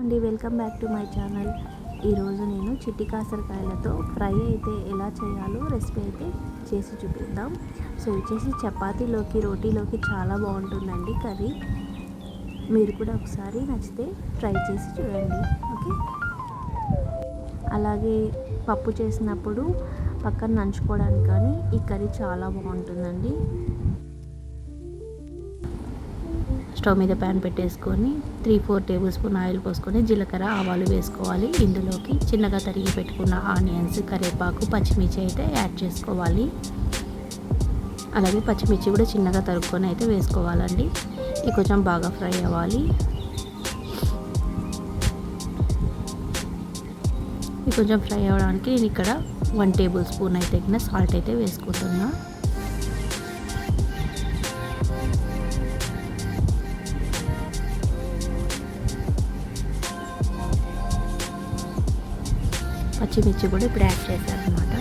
అండి welcome back to my channel. ఈరోజు నేను చిట్టి కాసరకాయలతో ఫ్రై అయితే ఎలా చేయాలో రెసిపీ అయితే చేసి చూపిద్దాం. సో వచ్చేసి చపాతీలోకి రోటీలోకి చాలా బాగుంటుందండి కర్రీ. మీరు కూడా ఒకసారి నచ్చితే ట్రై చేసి చూడండి ఓకే? అలాగే పప్పు చేసినప్పుడు పక్కన నంచుకోవడానికి కానీ ఈ కర్రీ చాలా బాగుంటుందండి. స్టవ్ మీద ప్యాన్ పెట్టేసుకొని three four tablespoon oil పోసుకొని జీలకర్ర ఆవాలు వేసుకోవాలి. ఇందులోకి చిన్నగా తరిగి పెట్టుకున్న ఆనియన్స్ కరివేపాకు పచ్చిమిర్చి అయితే యాడ్ చేసుకోవాలి. అలాగే పచ్చిమిర్చి కూడా చిన్నగా తరుక్కొని అయితే వేసుకోవాలండి. ఇది కొంచెం బాగా ఫ్రై అవ్వాలి. ఇది కొంచెం ఫ్రై అవ్వడానికి నేను ఇక్కడ వన్ టేబుల్ స్పూన్ అయితే సాల్ట్ అయితే వేసుకుంటున్నాను పచ్చిమిర్చి కూడా ఇప్పుడు యాడ్ చేశారనమాట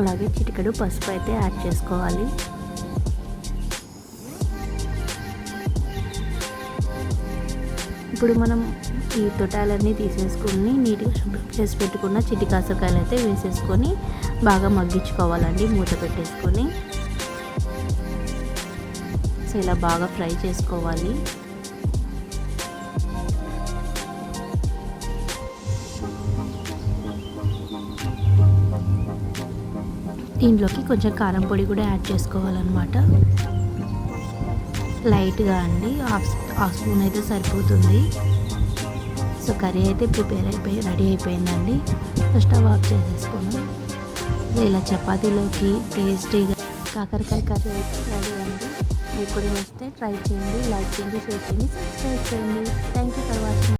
అలాగే చిటికెడు పసుపు అయితే యాడ్ చేసుకోవాలి. ఇప్పుడు మనం ఈ తొటాలన్నీ తీసేసుకుని నీట్గా శుభ్రం చేసి పెట్టుకున్న చిటి కాసకాయలు అయితే వేసేసుకొని బాగా మగ్గించుకోవాలండి మూత పెట్టేసుకొని. సో ఇలా బాగా ఫ్రై చేసుకోవాలి. దీంట్లోకి కొంచెం కారం పొడి కూడా యాడ్ చేసుకోవాలన్నమాట. లైట్గా అండి. హాఫ్ హాఫ్ స్పూన్ అయితే సరిపోతుంది. సో కర్రీ అయితే ప్రిపేర్ అయిపోయి రెడీ అయిపోయిందండి. సో స్టవ్ ఆఫ్ చేసేసుకున్నాం ఇలా చపాతీలోకి టేస్టీగా కాకరకాయ కర్రీ అయితే రెడీ అండి. మీకు కూడా వస్తే ట్రై చేయండి లైక్ చేయండి షేర్ చేయండి సబ్స్క్రైబ్ చేయండి. Thank you for watching